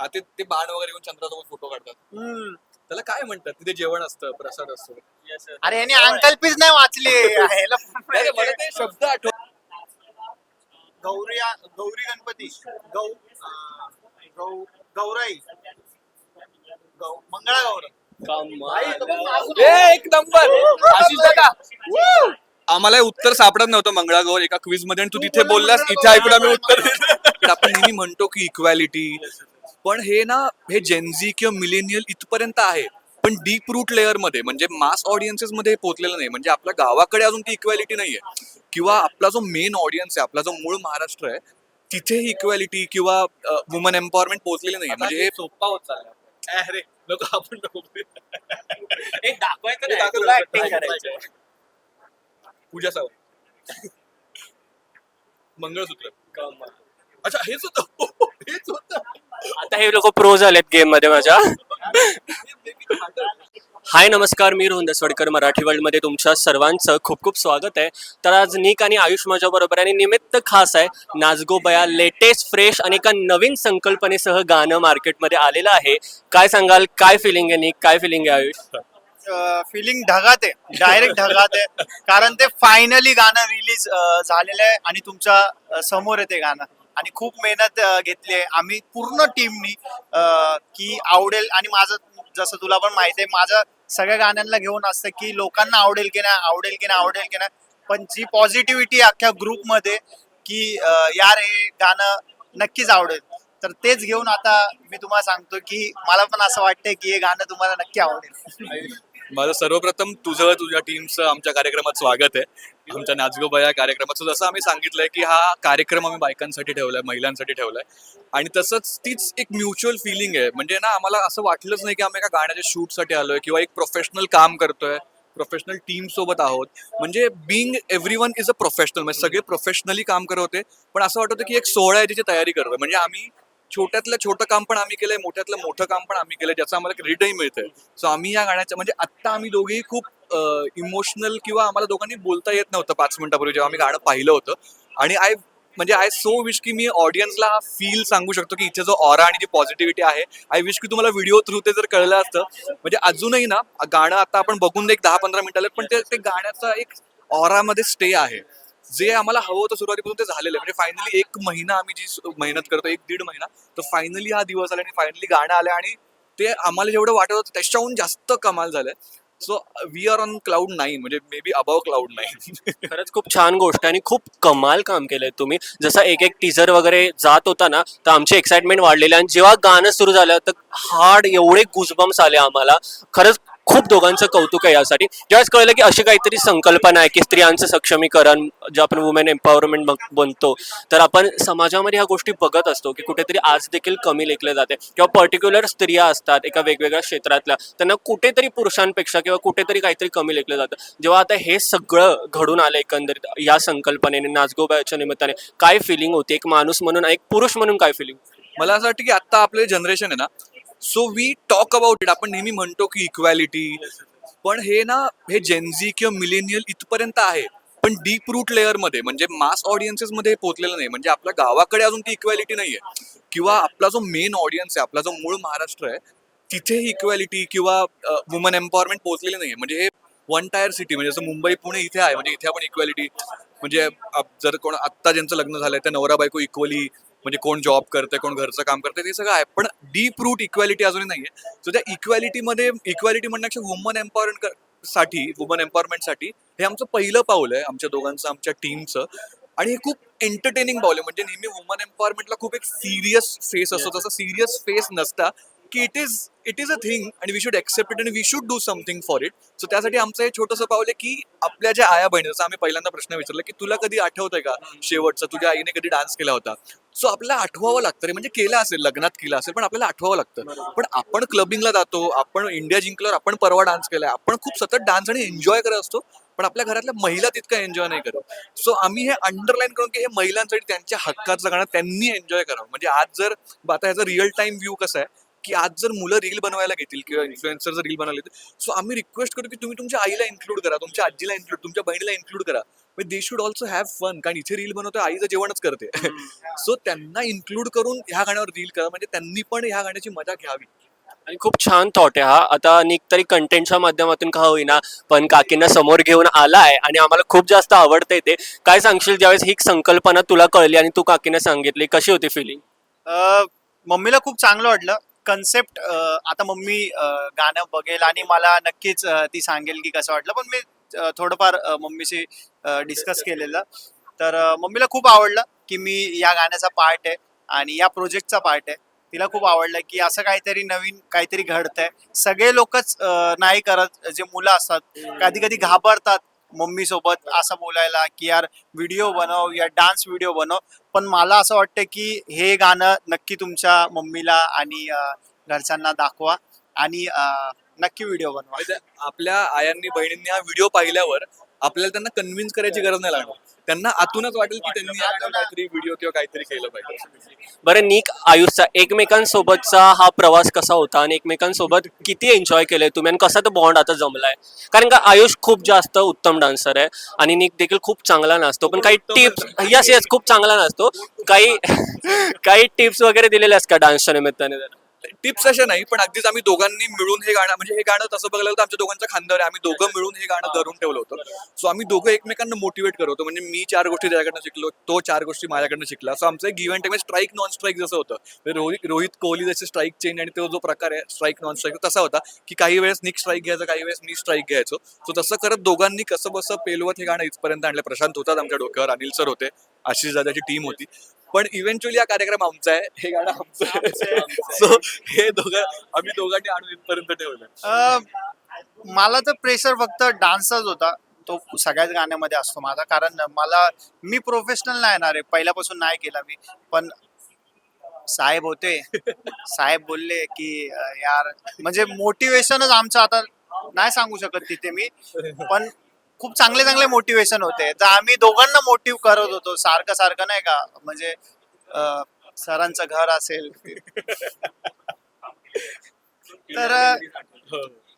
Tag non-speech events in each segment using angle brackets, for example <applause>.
हा ते ते बाण वगैरे घेऊन चंद्रासोबत फोटो काढतात. त्याला काय म्हणतात? तिथे जेवण असतं प्रसाद असतो. अरे यांनी अंकल पीस नाही वाचली. ह्याला नाही, नाही, मला ते शब्द आठव गौरी गौरी गणपती. गौ अं, गौ गौराई. गौ मंगळा गौर. ए, एक नंबर. आशिष दादा आम्हाला हे उत्तर सापडत नव्हतं मंगळागौर एका क्विजमध्ये आणि तू तिथे बोललास इथे ऐकून आम्ही उत्तर दिलं. आपण नेहमी म्हणतो की इक्वॅलिटी पण हे ना हे जेन्झी किंवा मिलेनियल इथपर्यंत आहे. पण डीप रूट लेअरमध्ये म्हणजे मास ऑडियन्सेस मध्ये हे पोहोचलेलं नाही. म्हणजे आपल्या गावाकडे अजून ती इक्वॅलिटी नाहीये. किंवा आपला जो मेन ऑडियन्स आहे आपला जो मूळ महाराष्ट्र आहे तिथे ही इक्वॅलिटी किंवा वुमन एम्पॉवरमेंट पोहोचलेली नाही म्हणजे हे सोपा होत चालला अरे नको आपण नको. दाखवायचं नाही, पूजा सावंत. मंगळसूत्र. अच्छा हेच होतं. <laughs> हेच होतं. आता हे लोक प्रो झालेत गेममध्ये माझ्या. हाय नमस्कार. मी रोहन दसवडकर मराठी वर्ल्डमध्ये तुमच्या सर्वांचं खूप खूप स्वागत आहे. तर आज निक आणि आयुष माझ्या बरोबर आणि निमित्त खास आहे नाचगो बया लेटेस्ट फ्रेश आणि एका नवीन संकल्पनेसह गाणं मार्केटमध्ये आलेलं आहे. काय सांगाल? काय फिलिंग आहे निक? काय फिलिंग आहे आयुष? फिलिंग ढगात आहे. डायरेक्ट ढगात आहे. कारण ते फायनली गाणं रिलीज झालेलं आहे आणि तुमच्यासमोर आहे ते गाणं. आणि खूप मेहनत घेतली आहे. आम्ही पूर्ण टीमनी की आवडेल आणि माझं जसं तुला पण माहिती आहे माझं सगळ्या गाण्यांना घेऊन असतं की लोकांना आवडेल की नाही आवडेल की नाही आवडेल की नाही. पण जी पॉझिटिव्हिटी अख्ख्या ग्रुपमध्ये की यार हे गाणं नक्कीच आवडेल. तर तेच घेऊन आता मी तुम्हाला सांगतो की मला पण असं वाटतंय की हे गाणं तुम्हाला नक्की आवडेल. माझं सर्वप्रथम तुझं तुझ्या टीमचं आमच्या कार्यक्रमात स्वागत आहे. आमच्या नाचगोबा या कार्यक्रमाचं जसं आम्ही सांगितलंय की हा कार्यक्रम आम्ही बायकांसाठी ठेवलाय महिलांसाठी ठेवलाय. आणि तसंच तीच एक म्युच्युअल फिलिंग आहे. म्हणजे ना आम्हाला असं वाटलंच नाही की आम्ही एका गाण्याच्या शूटसाठी आलोय किंवा एक प्रोफेशनल काम करतोय. प्रोफेशनल टीम सोबत आहोत. म्हणजे being every one is a professional म्हणजे सगळे प्रोफेशनली काम करत होते. पण असं वाटत होतं की एक सोहळा आहे त्याची तयारी करतोय. म्हणजे आम्ही छोट्यातलं छोटं काम पण आम्ही केलंय मोठ्यातलं मोठं काम पण आम्ही केलंय ज्याचं आम्हाला क्रेडिटही मिळतंय. सो आम्ही या गाण्याच्या म्हणजे आत्ता आम्ही दोघेही खूप इमोशनल किंवा आम्हाला दोघांनी बोलता येत नव्हतं पाच मिनिटापूर्वी जेव्हा आम्ही गाणं पाहिलं होतं. आणि आय म्हणजे आय सो विश की मी ऑडियन्सला हा फील सांगू शकतो की इथे जो ऑरा आणि जी पॉझिटिव्हिटी आहे आय विश की तुम्हाला व्हिडिओ थ्रू ते जर कळलं असतं. म्हणजे अजूनही ना गाणं आता आपण बघून एक दहा पंधरा मिनिटाला पण ते ते गाण्याचा एक ऑरामध्ये स्टे आहे. जे आम्हाला हवं होतं सुरुवातीपासून ते झालेलं आहे. म्हणजे फायनली एक महिना आम्ही जी मेहनत करतो एक दीड महिना तर फायनली हा दिवस आला आणि फायनली गाणं आलं आणि ते आम्हाला जेवढं वाटत होतं त्याच्याहून जास्त कमाल झालंय. So we are on cloud nine म्हणजे maybe above cloud nine खरंच खूप छान गोष्ट आहे आणि खूप कमाल काम केलंय तुम्ही. जसं एक एक टीजर वगैरे जात होता ना तर आमची एक्साइटमेंट वाढलेली आणि जेव्हा गाणं सुरू झालं तर हार्ड एवढे गुजबम्स आले आम्हाला. खरंच खूप दोघांचं कौतुक आहे यासाठी. ज्यावेळेस कळलं की अशी काहीतरी संकल्पना आहे की स्त्रियांचं सक्षमीकरण जे आपण वुमेन एम्पॉवरमेंट बनतो तर आपण समाजामध्ये ह्या गोष्टी बघत असतो की कुठेतरी आज देखील कमी लेखले जाते. किंवा पर्टिक्युलर स्त्रिया असतात एका वेगवेगळ्या क्षेत्रातल्या त्यांना कुठेतरी पुरुषांपेक्षा किंवा कुठेतरी काहीतरी कमी लेखलं जातं. जेव्हा आता हे सगळं घडून आलं एकंदरीत या संकल्पनेने नाचगोबाच्या निमित्ताने काय फिलिंग होती? एक माणूस म्हणून एक पुरुष म्हणून काय फिलिंग मला असं वाटतं की आता आपले जनरेशन आहे ना so we talk about it आपण नेहमी म्हणतो की इक्वॅलिटी पण हे ना हे जेन्झी किंवा मिलेनियल इथपर्यंत आहे. पण डीप रूट लेअरमध्ये म्हणजे मास ऑडियन्सेस मध्ये हे पोहोचलेलं नाही. म्हणजे आपल्या गावाकडे अजून ती इक्वॅलिटी नाहीये. किंवा आपला जो मेन ऑडियन्स आहे आपला जो मूळ महाराष्ट्र आहे तिथे ही इक्वॅलिटी किंवा वुमन एम्पॉवरमेंट पोहोचलेली नाहीये. म्हणजे हे वन टायर सिटी म्हणजे जसं मुंबई पुणे इथे आहे. म्हणजे इथे आपण इक्वॅलिटी म्हणजे जर कोण आत्ता ज्यांचं लग्न झालंय त्या नवरा बायको इक्वली म्हणजे कोण जॉब करतंय कोण घरचं काम करतंय ते सगळं आहे. पण डीप रूट इक्वॅलिटी अजूनही नाहीये. सो त्या इक्वॅलिटीमध्ये इक्वॅलिटी म्हणण्यापेक्षा वुमन एम्पॉवरमेंटसाठी वुमन एम्पॉवरमेंटसाठी हे आमचं पहिलं पाऊल आहे आमच्या दोघांचं आमच्या टीमचं आणि हे खूप एंटरटेनिंग पाऊल आहे. म्हणजे नेहमी वुमन एम्पॉवरमेंटला खूप एक सिरियस फेस असतो. तसा सिरियस फेस नसता. की it is it is a thing आणि वी शुड एक्सेप्ट इट आणि we should do something for it so त्यासाठी आमचं हे छोटंसं पाऊल आहे की आपल्या ज्या आया बहिणी जसं आम्ही पहिल्यांदा प्रश्न विचारला की तुला कधी आठवतंय का शेवटचा? तुझ्या आईने कधी डान्स केला होता? सो आपल्याला आठवावं लागतं रे म्हणजे केलं असेल लग्नात केलं असेल पण आपल्याला आठवावं लागतं. पण आपण क्लबिंगला जातो आपण इंडिया जिंकल्यावर आपण परवा डान्स केलाय आपण खूप सतत डान्स आणि एन्जॉय करत असतो पण आपल्या घरातल्या महिला तितका एन्जॉय नाही करत. सो आम्ही हे अंडरलाईन करून की हे महिलांसाठी त्यांच्या हक्काचं गाणं त्यांनी एन्जॉय करावं. म्हणजे आज जर आता ह्याचा रिअल टाइम व्ह्यू कसा आहे की आज जर मुलं रील बनवायला घेतील किंवा इन्फ्लुएन्सर जर रील बनवले सो आम्ही रिक्वेस्ट करू की तुम्ही तुमच्या आईला इन्क्लूड करा तुमच्या आजीला इन्क्लूड तुमच्या बहिणीला इन्क्लूड करा. They should also have fun कारण इथे रील बनवतो आईचं जेवणच करते. सो <laughs> त्यांना इन्क्लूड करून ह्या गाण्यावर रील करा म्हणजे त्यांनी पण ह्या गाण्याची मजा घ्यावी. आणि खूप छान थॉट आहे हा. आता निक तरी कंटेंटच्या माध्यमातून का होईना पण काकींना समोर घेऊन आलाय आणि आम्हाला खूप जास्त आवडतंय ते. काय सांगशील ज्यावेळेस ही संकल्पना तुला कळली आणि तू काकीने सांगितली? कशी होती फिलिंग मम्मीला खूप चांगलं वाटलं. कन्सेप्ट आता मम्मी गाणं बघेल आणि मला नक्कीच ती सांगेल की कसं वाटलं. पण मी थोडंफार मम्मीशी डिस्कस केलेलं. तर मम्मीला खूप आवडलं की मी या गाण्याचा पार्ट आहे आणि या प्रोजेक्टचा पार्ट आहे. तिला खूप आवडलं की असं काहीतरी नवीन काहीतरी घडतंय. सगळे लोकच नाही करत. जे मुलं असतात कधी कधी घाबरतात. मम्मी सोबत असं बोलायला की यार व्हिडिओ बनव या डान्स व्हिडिओ बनव. पण मला असं वाटतं की हे गाणं नक्की तुमच्या मम्मीला आणि घरच्यांना दाखवा आणि नक्की व्हिडिओ बनवा. म्हणजे आपल्या आयांनी बहिणींनी हा व्हिडिओ पाहिल्यावर आपल्याला त्यांना कन्व्हिन्स करायची गरज नाही लागणार. त्यांना आतूनच वाटेल की त्यांनी गाण्यावर काहीतरी व्हिडिओ किंवा काहीतरी केलं पाहिजे. बरं निक आयुषचा एकमेकांसोबतचा हा प्रवास कसा होता आणि एकमेकांसोबत किती एन्जॉय केलंय तुम्ही आणि कसा तो बॉन्ड आता जमलाय? कारण का आयुष खूप जास्त उत्तम डान्सर आहे आणि निक देखील खूप चांगला नाचतो. पण काही टिप्स यस यस खूप चांगला नाचतो. काही <laughs> काही टिप्स वगैरे दिलेल्या असतात का डान्सच्या निमित्ताने? जरा? टिप्स अशा नाही पण अगदीच आम्ही दोघांनी मिळून हे गाणं म्हणजे हे गाणं तसं बघायला तर आमच्या दोघांच्या खांद्यावर आहे. आम्ही दोघं मिळून हे गाणं धरून ठेवलं होतं. सो आम्ही दोघं एकमेकांना मोटिवेट करत होतो. म्हणजे मी चार गोष्टी त्याच्याकडनं शिकलो तो चार गोष्टी माझ्याकडनं शिकला. सो आमचं एक give time strike non strike जसं होतं. म्हणजे रोहित रोहित कोहली जसे स्ट्राईक चेंज आणि तो जो प्रकार आहे स्ट्राईक नॉन स्ट्राईक तसा होता की काही वेळेस निक स्ट्राईक घ्यायचा काही वेळेस मी स्ट्राईक घ्यायचो. सो तसं करत दोघांनी कसं बसं पेलवत हे गाणं इथपर्यंत आणलं. प्रशांत होतात आमच्या डोक्यावर अनिल सर होते आशिष दादाची टीम होती. पण इव्हेंच्युअली हा कार्यक्रम आमचा आहे. हे गाणं आमचं आहे. सो हे दोघं आम्ही दोघांनी आणून इथपर्यंत ठेवलं अ, मला तर प्रेशर फक्त डान्सच होता. तो सगळ्याच गाण्यामध्ये असतो माझा. कारण मला मी प्रोफेशनल नाही येणार आहे. पहिल्यापासून नाही केला मी. पण साहेब होते. साहेब बोलले की अ, यार म्हणजे मोटिवेशनच आमचं आता नाही सांगू शकत तिथे मी. पण खूप चांगले चांगले मोटिवेशन होते. तर आम्ही दोघांना मोटिव्ह करत होतो. सारखं सारखं नाही का? म्हणजे अ, सरांचं घर असेल. <laughs> तर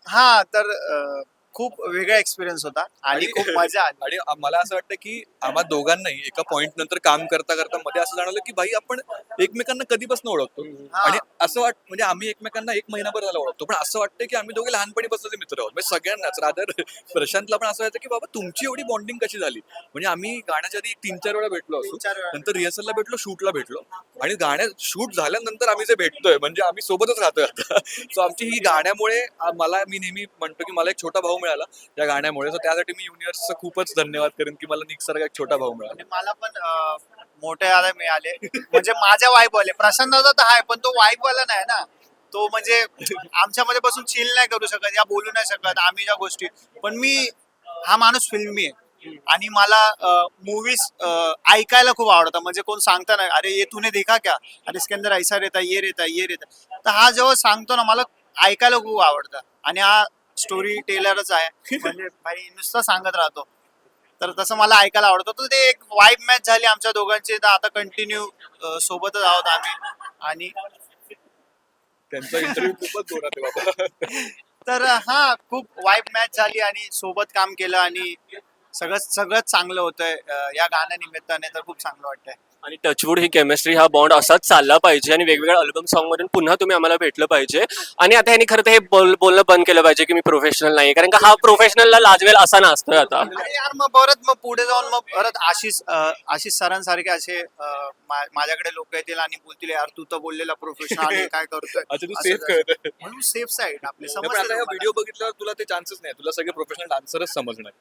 हा तर अ, खूप वेगळा एक्सपिरियन्स होता आणि खूप मजा आली. आणि मला असं वाटतं की आम्हा दोघांनाही एका पॉइंट नंतर काम करता करता मध्ये असं जाणवलं की भाई आपण एकमेकांना कधीपासून ओळखतो. आणि असं वाट म्हणजे आम्ही एकमेकांना एक महिनाभर झाला ओळखतो पण असं वाटतं की आम्ही दोघे लहानपणीपासूनचे मित्र आहोत. म्हणजे सगळ्यांनाच. रादर प्रशांतला पण असं व्हायचं की बाबा तुमची एवढी बॉन्डिंग कशी झाली? म्हणजे आम्ही गाण्याच्या आधी तीन चार वेळा भेटलो असू. नंतर रिहर्सलला भेटलो शूटला भेटलो. आणि गाण्यात शूट झाल्यानंतर आम्ही जे भेटतोय म्हणजे आम्ही सोबतच राहतोय आता. सो आमची ही गाण्यामुळे मला मी नेहमी म्हणतो की मला एक छोटा भाऊ मिळाला या गाण्यामुळे. सो त्यासाठी मी युनिव्हर्सचं खूपच धन्यवाद करेन की मला निकसारखा एक छोटा भाऊ मिळाला. आणि मला पण मोठे आले मिळाले. म्हणजे माझ्या वाईफ वाले प्रसन्न तर आहे पण तो वाईफ वाला नाही ना. तो म्हणजे आमच्यामध्ये बसून चिल नाही करू शकत या बोलू नाही शकत आम्ही ज्या गोष्टी. पण मी हा माणूस फिल्मी आहे. आणि मला मूवीज ऐकायला खूप आवडतं म्हणजे कोण सांगता नाही अरे ये तूने देखा क्या? अरे इसके अंदर ऐसा रेता ये रेता ये रेता तर हा जेव्हा सांगतो ना मला ऐकायला खूप आवडतं. आणि हा स्टोरी टेलरच आहे. म्हणजे भाई नुसतं सांगत राहतो. तर तसं मला ऐकायला आवडतं. तर ते एक वाईब मॅच झाली आमच्या दोघांची. तर आता कंटिन्यू सोबतच आहोत आम्ही. आणि त्यांचा इंटरव्ह्यू खूपच जोरात आहे बाबा. तर हा खूप वाईब मॅच झाली आणि सोबत काम केलं आणि सगळं सगळंच चांगलं होतंय. अं, या गाण्यानिमित्ताने तर खूप चांगलं वाटतंय. आणि टचवूड ही केमिस्ट्री हा बॉन्ड असाच चालला पाहिजे आणि वेगवेगळ्या अल्बम सॉन्ग मधून पुन्हा तुम्ही आम्हाला भेटलं पाहिजे. आणि आता ह्यांनी खरं तर हे बोल बोलणं बंद केलं पाहिजे की मी प्रोफेशनल नाही कारण का हा प्रोफेशनलला लाजवेल असा नसतोय आता. अरे यार मग परत मग पुढे जाऊन मग परत आशिष अं, आशिष सरांसारखे असे अं, मा- माझ्याकडे लोक येतील आणि बोलतील यार तू तर बोललेला प्रोफेशनल काय करतोय? अच्छा तू असं सेफ म्हणून सेफ साईड आपले हा. व्हिडिओ बघितल्यावर तुला ते चान्सेस नाही तुला सगळे प्रोफेशनल डान्सरच समजणार.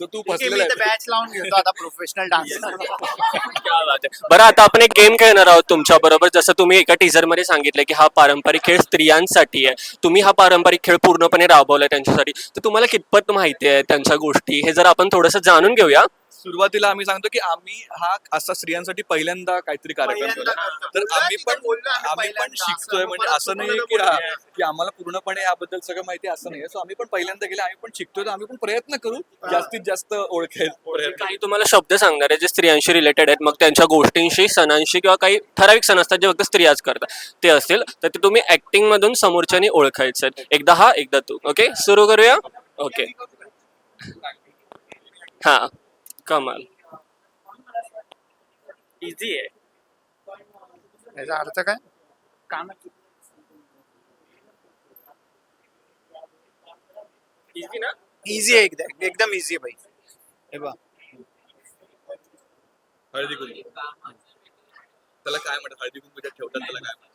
तर तू आहे, बॅच लावून घेतो आता प्रोफेशनल डान्स. <laughs> <laughs> बरं आता आपण एक गेम खेळणार आहोत तुमच्या बरोबर. जसं तुम्ही एका टीजरमध्ये सांगितलं की हा पारंपरिक खेळ स्त्रियांसाठी आहे. तुम्ही हा पारंपरिक खेळ पूर्णपणे राबवलाय त्यांच्यासाठी. तर तुम्हाला कितपत माहिती आहे त्यांच्या गोष्टी? हे जर आपण थोडंसं जाणून घेऊया. सुरुवातीला आम्ही सांगतो की आम्ही हा असा स्त्रियांसाठी पहिल्यांदा काहीतरी कार्यक्रम करतो. तर आम्ही पण आम्ही पण. शिकतोय. म्हणजे असं नाही की हा. की आम्हाला पूर्णपणे याबद्दल सगळं माहिती आहे असं नाही. सो आम्ही पण पहिल्यांदा गेले आम्ही पण शिकतोय. तर आम्ही पण प्रयत्न करू जास्तीत जास्त ओळखायचा प्रयत्न काही तुम्हाला शब्द सांगणार आहे जे स्त्रियांशी रिलेटेड आहेत. मग त्यांच्या गोष्टींशी सणांशी किंवा काही ठराविक सण असतात जे फक्त स्त्रियाच करतात. ते असतील. तर ते तुम्ही ऍक्टिंग मधून समोरच्यानी ओळखायचं आहे. एकदा हा एकदा तू. ओके सुरू करूया? ओके हा. कमाल इझी आहे. याचा अर्थ काय? इझी ना? इझी आहे एकदम एकदम इझी आहे भाई हे बघ. हळदी कुंकू. त्याला काय म्हणतात? हळदी कुंकू ज्यात ठेवतात त्याला काय म्हणतात.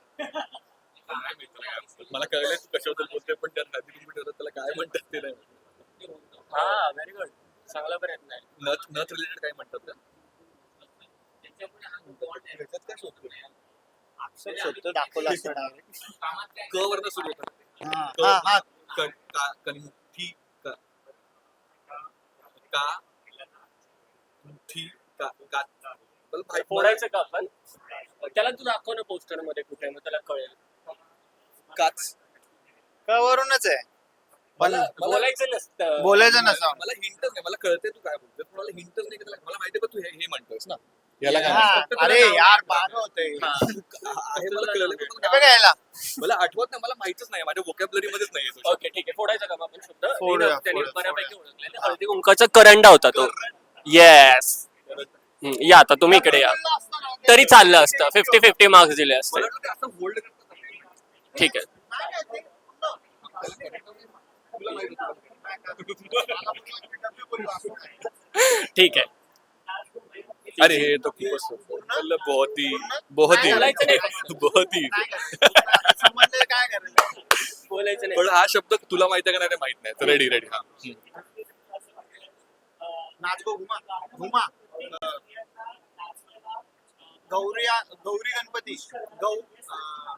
मला कळलंय तू कशाबद्दल बोलते पण त्यात हळदी कुंकू ठेवतात त्याला काय म्हणतात ते नाही माहीत. हा व्हेरी गुड चांगला प्रयत्न आहे नथ नथ रिलेटेड काय म्हणतात का त्याच्यात काय शोधतो शोधतो दाखवला असतं direct. क वरनं सुरू हा हा हा. का कंठी का. का कंठी का का. मला माहित- फोडायचं का आपण? त्याला तू दाखव ना पोस्टरमध्ये कुठे मग त्याला कळेल. काच. क वरूनच आहे. पण मला मला बोलायचं नसतं. बोलायचं नसतं. मला हिंटच नाही मला कळते तू काय बोलतोय. पण मला हिंटच नाही की त्याला- मला माहिती पण तू हे हे म्हणतोयस ना. याला काय म्हणतात? अरे यार बारा होते. हा. <laughs> आहे मला कळलं पण मला बघा याला. मला आठवत नाही मला माहितच नाही. माझ्या वोकॅबलरी मध्येच नाही ओके ठीक आहे. फोडायचा का मग आपण शब्द? फोडूया, मी ना- त्याने फोडूया, बऱ्यापैकी ओळखले हळदी कुंकाचा करंडा होता तो. येस या आता तुम्ही इकडे या. तरी चाललं असतं. फिफ्टी फिफ्टी मार्क्स दिले असते. मला वाटलं ते असं होल्ड करतात ठीक आहे. ठीक आहे. अरे हे तो खूपच सोपं. मतलब बहुत ही बहुत ही. बहुत ही. संबंध काय करायचं? बोलायचं पण हा शब्द तुला माहिती आहे का नाही? माहीत नाही. रेडी रेडी हा. नाच गो घुमा घुमा. गौरी गौरी गणपती. गौ अं,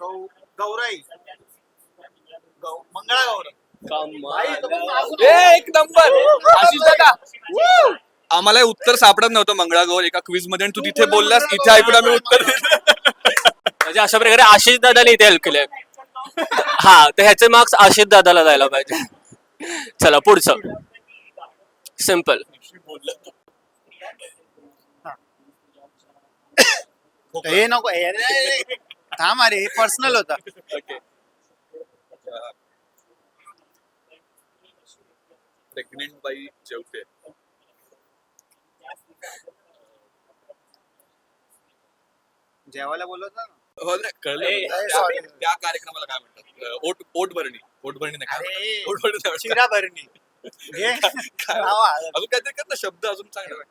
गौ गौराई. गौ मंगळागौर कमाल. ए, एक नंबर. आशिष दादा. Woo! आम्हाला हे उत्तर सापडत नव्हतं मंगळागौर एका क्विजमध्ये आणि तू तिथे बोललास इथे ऐकून आम्ही उत्तर दिलं. म्हणजे अशा प्रकारे आशिष दादाने इथे हेल्प केले हा तर ह्याचे मार्क्स आशिष दादाला जायला पाहिजे. चला पुढचं. सिंपल हे नको हे. थांब अरे हे पर्सनल होता. प्रेग्नेंट बाई जेवते जेवायला बोलवत ना. हो ना कळलं. ए. ए, त्या- sorry. त्या कार्यक्रमाला काय म्हणतात? ओट ओट भरणी ओट भरणी नाही काय. म्हणतात? नाही म्हणतात. शिरा भरणी घे काय नाव. अजून काहीतरी कर ना शब्द अजून चांगला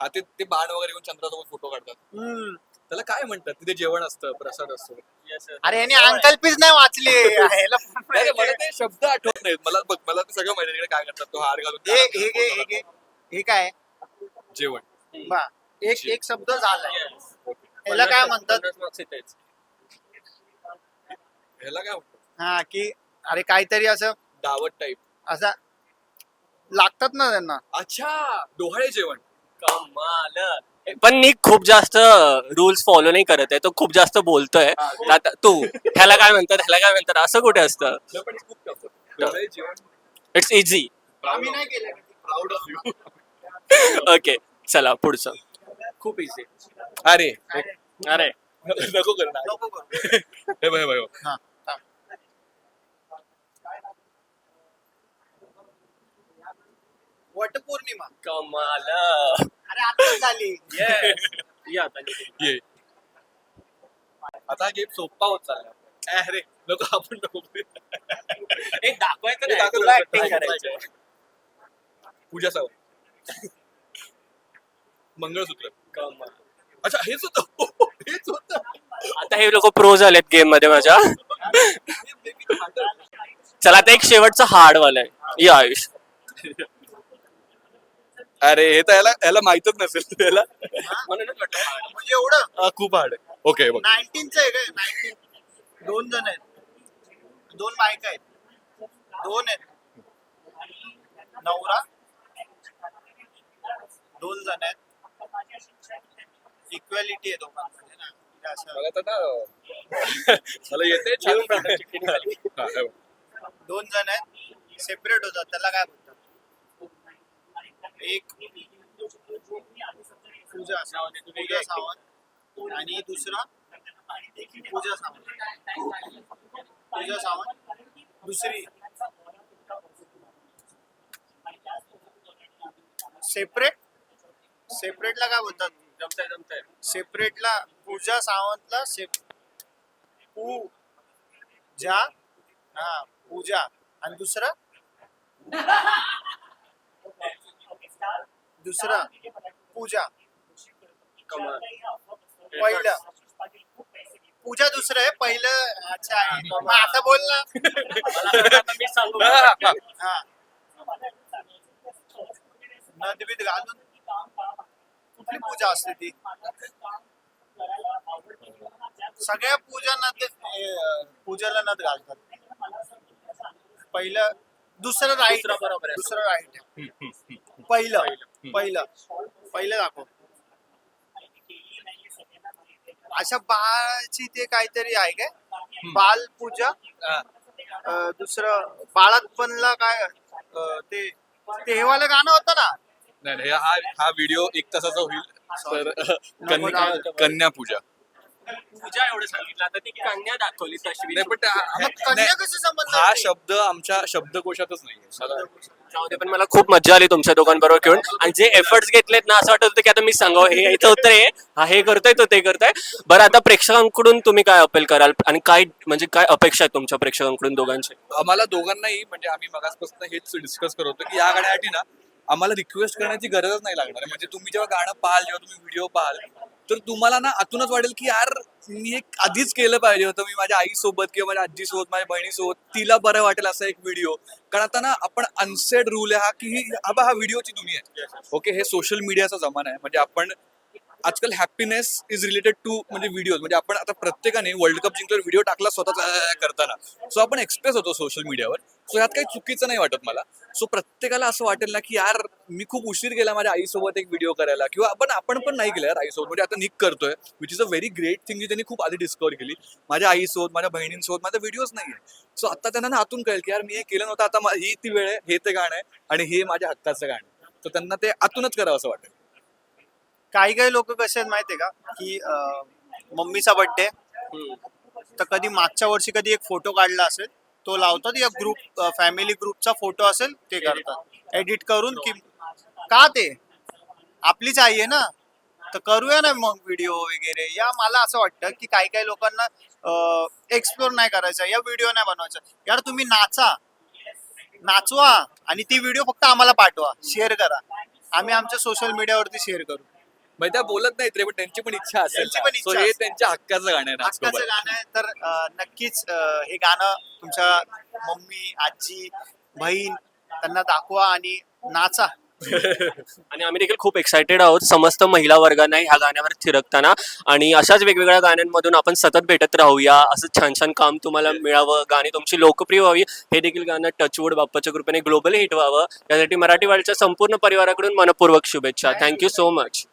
हा ते ते बाण वगैरे घेऊन चंद्रासोबत फोटो काढतात. हम्म. त्याला काय म्हणतात? तिथे जेवण असतं प्रसाद असतो. अरे यांनी अंकल पीस नाही वाचली. <laughs> ह्याला नाही, मला ते शब्द आठवत नाहीत. मला बघ मला ते सगळं माहिती आहे. तिकडे काय करतात तो हार घालून हे हे घे हे घे हे काय? जेवण. बा एक एक शब्द झालाय. काय म्हणतात? ह्याला काय म्हणतात? हा की अरे काहीतरी असं दावत टाईप असा लागतात ना त्यांना. अच्छा डोहाळे जेवण. कमाल. पण निक खूप जास्त रुल्स फॉलो नाही करत आहे तो खूप जास्त बोलतोय. आता तू ह्याला काय म्हणतात ह्याला काय म्हणतात असं कुठे असतं? पण खूप टफ होतं. डोहाळे जेवण it's easy proud of you okay चला पुढचं. खूप इझी अरे अरे नको कर ना. नको करू. हे बघ हे बघ हे बघ. हा, थांब. वटपौर्णिमा कमाल अरे आता झाली या आता. ये आता गेम सोपा होत चालला अरे नको आपण नको हे दाखवायचं नाही, तुला acting. पूजा सावंत मंगळसूत्र. अच्छा हेच होतं. हेच होतं. आता हे लोक प्रो झालेत गेममध्ये माझ्या. चला आता एक शेवटचं हार्ड वाला आहे. या आयुष. अरे हे तर याला याला माहितच नसेल. याला. म्हणूनच म्हटलं hard. म्हणजे एवढं? हा, खूप हार्ड आहे. ओके बघ. नाईन्टीनच आहे काय? नाईन्टीन दोन जण आहेत. दोन बायका आहेत. दोन आहेत. नवरा. दोन जण आहेत. इक्वॅलिटी आहे दोघांमध्ये ना. म्हणजे असं. मला तर ना <laughs> मला येते छान हा, हे. बघ. दोन जण आहेत. सेपरेट होतात. त्याला काय बोलतात? एक पूजा सावंत पूजा सावंत आणि दुसरा पूजा सावंत. पूजा सावंत. दुसरी सेपरेट सेपरेटला काय बोलतात? जमतंय जमतंय. सेपरेटला पूजा सावंतला सेप पूजा हा पूजा. आणि दुसरं? दुसरं? पूजा. कमाल पहिलं. पूजा दुसरं आहे पहिलं अच्छा आहे. मग असं बोल ना. मी सांगू. हा. नदबीत घालून कुठली पूजा असते ती. सगळ्या पूजा नद अं, पूजाला नद घालतात. पहिलं दुसरं राईट दुसरं बरोबर. दुसरं राईट पहिलं पहिलं. पहिलं. दाखव. अशा बाळाची ते काहीतरी आहे काय? बाल पूजा? दुसरं बाळातपणला काय अं, ते ते वालं गाणं होतं ना? नाही नाही, हा हा व्हिडिओ एक तासाचा होईल. तर कन्या पूजा. पूजा एवढं सांगितलं. आता ती कन्या दाखवली तशी नाही पण हा आहे? शब्द आमच्या शब्दकोशातच नाही पण मला खूप मजा आली तुमच्या दोघांबरोबर खेळून. आणि जे एफर्ट्स घेतलेत ना असं वाटत होतं की आता मी सांगावं हे इथं होतंय हा हे करतोय तो ते करतोय. बरं आता प्रेक्षकांकडून तुम्ही काय अपील कराल? आणि काय म्हणजे काय अपेक्षा आहेत तुमच्या प्रेक्षकांकडून दोघांचे? आम्हाला दोघांनाही म्हणजे आम्ही मगासपासून हेच डिस्कस करत होतो की या गाण्यासाठी ना आम्हाला रिक्वेस्ट करण्याची गरजच नाही लागणार. म्हणजे तुम्ही जेव्हा गाणं पाहाल जेव्हा तुम्ही व्हिडिओ पाहाल तर तुम्हाला ना आतूनच वाटेल की यार मी एक आधीच केलं पाहिजे होतं. मी माझ्या आईसोबत किंवा माझ्या आजीसोबत माझ्या बहिणीसोबत तिला बरं वाटेल असा एक व्हिडिओ कारण आता ना आपण अनसेड रूल आहे हा की ही हा बा हा व्हिडिओची दुनिया आहे. ओके हे सोशल मीडियाचा जमाना आहे. म्हणजे आपण आजकाल हॅपीनेस इज रिलेटेड टू म्हणजे व्हिडिओ म्हणजे आपण आता प्रत्येकाने वर्ल्ड कप जिंकल्यावर व्हिडिओ टाकला स्वतः करताना. सो आपण एक्सप्रेस होतो सोशल मीडियावर सो यात काही चुकीचं नाही वाटत मला. सो प्रत्येकाला असं वाटेल ना की यार मी खूप उशीर गेला माझ्या आईसोबत एक व्हिडिओ करायला. किंवा आपण आपण पण नाही केलं यार आईसोबत. म्हणजे आता निक करतोय which is a very great thing जी त्यांनी खूप आधी डिस्कवर केली. माझ्या आईसोबत माझ्या बहिणींसोबत माझा व्हिडिओज नाही आहे सो आता त्यांना ना आतून कळेल की यार मी हे केलं नव्हतं. आता ही ती वेळ आहे हे ते गाणं आहे आणि हे माझ्या हक्काचं गाणं आहे. तर त्यांना ते आतूनच करावं असं वाटेल. काही काही लोक कसे आहेत माहितीये का? की मम्मीचा बर्थडे तर कधी मागच्या वर्षी कधी एक फोटो काढला असेल तो लावतात. या ग्रुप फॅमिली ग्रुपचा फोटो असेल ते करतात. एडिट करून की का ते? आपलीच आई आहे ना? तर करूया ना मग व्हिडिओ वगैरे. या मला असं वाटतं की काही काही लोकांना एक्सप्लोर नाही करायचं. या व्हिडिओ नाही बनवायचा. यार तुम्ही नाचा. नाचवा. आणि ती व्हिडिओ फक्त आम्हाला पाठवा. शेअर करा. आम्ही आमच्या सोशल मीडियावरती शेअर करू. म्हणजे त्या बोलत नाहीत रे पण त्यांची पण इच्छा असेल त्यांची पण इच्छा हे असेल. त्यांच्या हक्काचं गाणं आहे हक्काचं. गाणं आहे. तर अं, नक्कीच अं, हे गाणं तुमच्या मम्मी आजी बहीण त्यांना दाखवा आणि नाचा. आणि आम्ही देखील खूप एक्सायटेड आहोत. समस्त महिला वर्गांना ह्या गाण्यावर थिरकताना. आणि अशाच वेगवेगळ्या गाण्यांमधून आपण सतत भेटत राहूया. असं छान छान काम तुम्हाला मिळावं. गाणी तुमची लोकप्रिय व्हावी. हे देखील गाणं टचवूड बाप्पाच्या कृपेने ग्लोबल हिट व्हावं. यासाठी मराठी वर्ल्डच्या संपूर्ण परिवाराकडून मनपूर्वक शुभेच्छा. Thank you so much